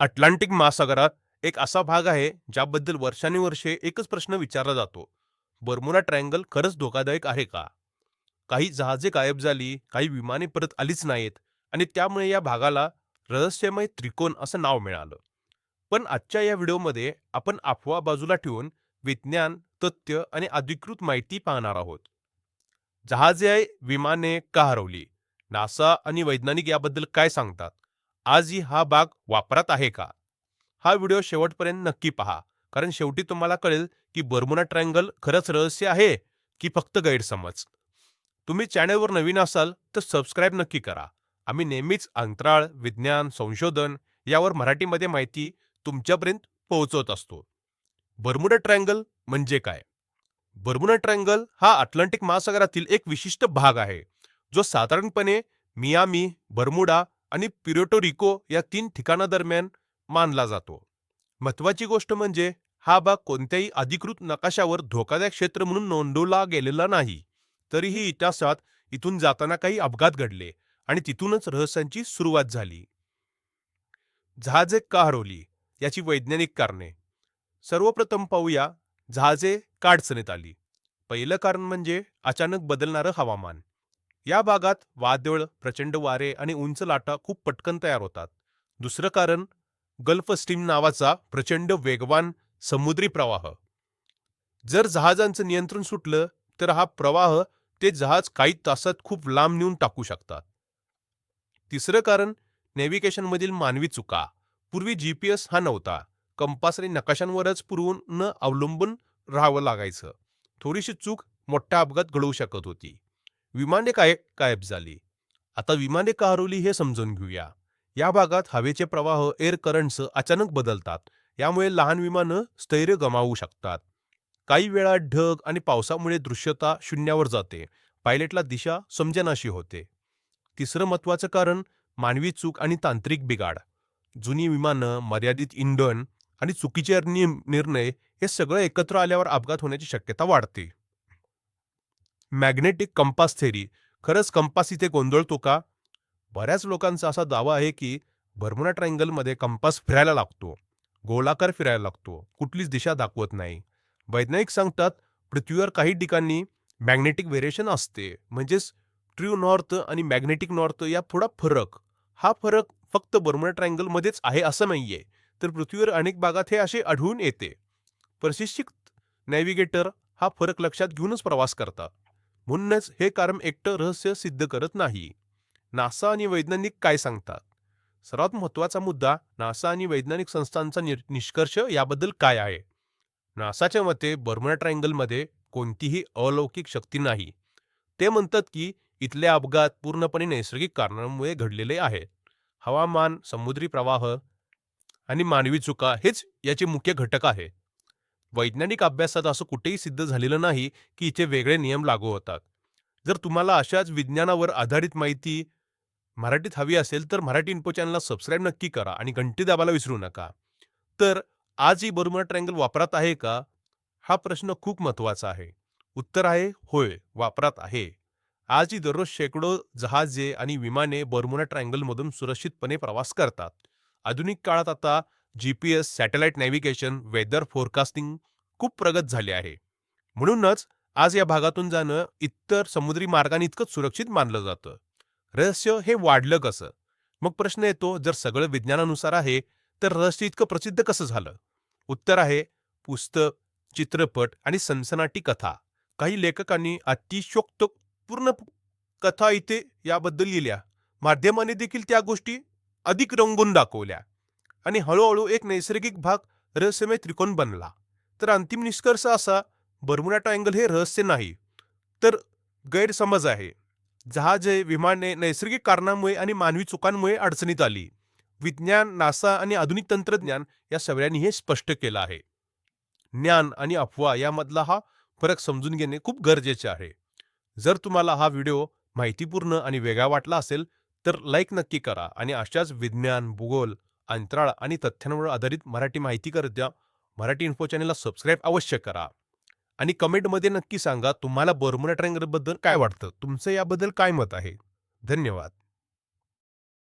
Atlantic महासागरात एक असा भाग आहे ज्याबद्दल वर्षानुवर्षे एकच प्रश्न विचारला जातो. बर्मुडा ट्रायंगल खरंच धोकादायक आहे का? काही जहाजे गायब झाली काही विमाने परत आलीच नाहीत आणि त्यामुळे या भागाला रहस्यमय त्रिकोण असं नाव मिळालं. पण आजच्या या व्हिडिओमध्ये आपण अफवा बाजूला ठेवून विज्ञान तथ्य आणि अधिकृत माहिती पाहणार आहोत. जहाजे विमाने का हरवली? नासा आणि वैज्ञानिक याबद्दल काय सांगतात? आजही हा भाग वापरात आहे का? हा व्हिडिओ शेवटपर्यंत नक्की पहा. कारण शेवटी तुम्हाला कळेल की बर्मुना ट्रायंगल खरंच रहस्य आहे की फक्त गैरसमज? तुम्ही चॅनलवर नवीन असाल तर सबस्क्राईब नक्की करा. आम्ही नेहमीच अंतराळ विज्ञान संशोधन यावर मराठीमध्ये माहिती तुमच्यापर्यंत पोहोचवत असतो. बर्मुडा ट्रायंगल म्हणजे काय? बर्मुडा ट्रायंगल हा अटलांटिक महासागरातील एक विशिष्ट भाग आहे जो साधारणपणे मियामी बर्मुडा आणि पिरोटो रिको या तीन ठिकाणादरम्यान मानला जातो. महत्वाची गोष्ट म्हणजे हा भाग कोणत्याही अधिकृत नकाशावर धोकादायक क्षेत्र म्हणून नोंदवला गेलेला नाही तरीही इतिहासात इथून जाताना काही अपघात घडले आणि तिथूनच रहस्यांची सुरुवात झाली. जहाजे का हरवली याची वैज्ञानिक कारणे. सर्वप्रथम पाहूया जहाजे का अडचणीत आली. पहिलं कारण म्हणजे अचानक बदलणारं हवामान. या भागात वादळ प्रचंड वारे आणि उंच लाटा खूप पटकन तयार होतात. दुसरं कारण गल्फ स्टीम नावाचा प्रचंड वेगवान समुद्री प्रवाह. जर जहाजांचं नियंत्रण सुटलं तर हा प्रवाह ते जहाज काही तासात खूप लांब नेऊन टाकू शकतात. तिसरं कारण नेव्हिगेशनमधील मानवी चुका. पूर्वी जीपीएस हा नव्हता. कंपास आणि नकाशांवरच न अवलंबून राहावं लागायचं. थोडीशी चूक मोठा अपघात घडवू शकत होती. विमाने काय गायब झाली. आता विमाने का हरवली हे समजून घेऊया. या भागात हवेचे प्रवाह एअर करंट्स अचानक बदलतात. यामुळे लहान विमानं स्थैर्य गमावू शकतात. काही वेळा ढग आणि पावसामुळे दृश्यता शून्यावर जाते. पायलटला दिशा समजेनाशी होते. तिसरं महत्वाचं कारण मानवी चूक आणि तांत्रिक बिघाड. जुनी विमानं मर्यादित इंधन आणि चुकीचे निर्णय हे सगळं एकत्र आल्यावर अपघात होण्याची शक्यता वाढते. Magnetic compass theory. खरंच कंपास इथे गोंधळतो का? बऱ्याच लोकांचा असा दावा आहे की बर्मुडा ट्रायंगलमध्ये कंपास फिरायला लागतो. गोलाकार फिरायला लागतो. कुठलीच दिशा दाखवत नाही. वैज्ञानिक सांगतात पृथ्वीवर काही ठिकाणी मॅग्नेटिक व्हेरिएशन असते. म्हणजेच ट्रू नॉर्थ आणि मॅग्नेटिक नॉर्थ या थोडा फरक. हा फरक फक्त बर्मुना ट्रायंगलमध्येच आहे असं नाहीये. तर पृथ्वीवर अनेक भागात हे असे आढळून येते. प्रशिक्षित नॅव्हिगेटर हा फरक लक्षात घेऊनच प्रवास करतात. म्हणूनच हे कारण एकटं रहस्य सिद्ध करत नाही. नासा आणि वैज्ञानिक काय सांगतात? सर्वात महत्त्वाचा मुद्दा नासा आणि वैज्ञानिक संस्थांचा निष्कर्ष याबद्दल काय आहे? नासाच्या मते बर्मना ट्रायंगलमध्ये कोणतीही अलौकिक शक्ती नाही. ते म्हणतात की इथले अपघात पूर्णपणे नैसर्गिक कारणांमुळे घडलेले आहेत. हवामान समुद्री प्रवाह आणि मानवी चुका हेच याचे मुख्य घटक आहेत. वैज्ञानिक अभ्यासात असं कुठेही सिद्ध झालेलं नाही की इथे वेगळे नियम लागू होतात. जर तुम्हाला अशाच विज्ञानावर आधारित माहिती मराठीत हवी असेल तर मराठी इन्फो चॅनलला सबस्क्राईब नक्की करा आणि घंटी दाबायला विसरू नका. तर आज ही बर्मुडा ट्रँगल वापरात आहे का? हा प्रश्न खूप महत्त्वाचा आहे. उत्तर आहे होय वापरात आहे. आजही दररोज शेकडो जहाजे आणि विमाने बर्मुना ट्रायंगलमधून सुरक्षितपणे प्रवास करतात. आधुनिक काळात आता GPS satellite navigation weather forecasting खूप प्रगत झाले आहे. म्हणूनच आज या भागातून जाणं इतर समुद्री मार्गाने इतकंच सुरक्षित मानलं जातं. रहस्य हे वाढलं कसं? मग प्रश्न येतो जर सगळं विज्ञानानुसार आहे तर रहस्य इतकं प्रसिद्ध कसं झालं? उत्तर आहे पुस्तक चित्रपट आणि सनसनाटी कथा. काही लेखकांनी अतिशयोक्तपूर्ण कथा इथे याबद्दल लिहिल्या. माध्यमाने देखील त्या गोष्टी अधिक रंगून दाखवल्या. आणि हळूहळू एक नैसर्गिक भाग रहस्यमय त्रिकोण बनला. तर अंतिम निष्कर्ष असा बर्मुडा ट्रायंगल हे रहस्य नाही तर गैरसमज आहे. जहाजे विमाने नैसर्गिक कारणामुळे आणि मानवी चुकांमुळे अडचणीत आली. विज्ञान नासा आणि आधुनिक तंत्रज्ञान या सगळ्यांनी हे स्पष्ट केलं आहे. ज्ञान आणि अफवा यामधला हा फरक समजून घेणे खूप गरजेचे आहे. जर तुम्हाला हा व्हिडिओ माहितीपूर्ण आणि वेगळा वाटला असेल तर लाईक नक्की करा आणि अशाच विज्ञान भूगोल अंतराळ आणि तथ्यांवर आधारित मराठी माहिती करत्या मराठी इन्फो चॅनलला सबस्क्राईब अवश्य करा. आणि कमेंटमध्ये नक्की सांगा तुम्हाला बर्मुडा ट्रायंगलबद्दल काय वाटतं? तुमचं याबद्दल काय मत आहे? धन्यवाद.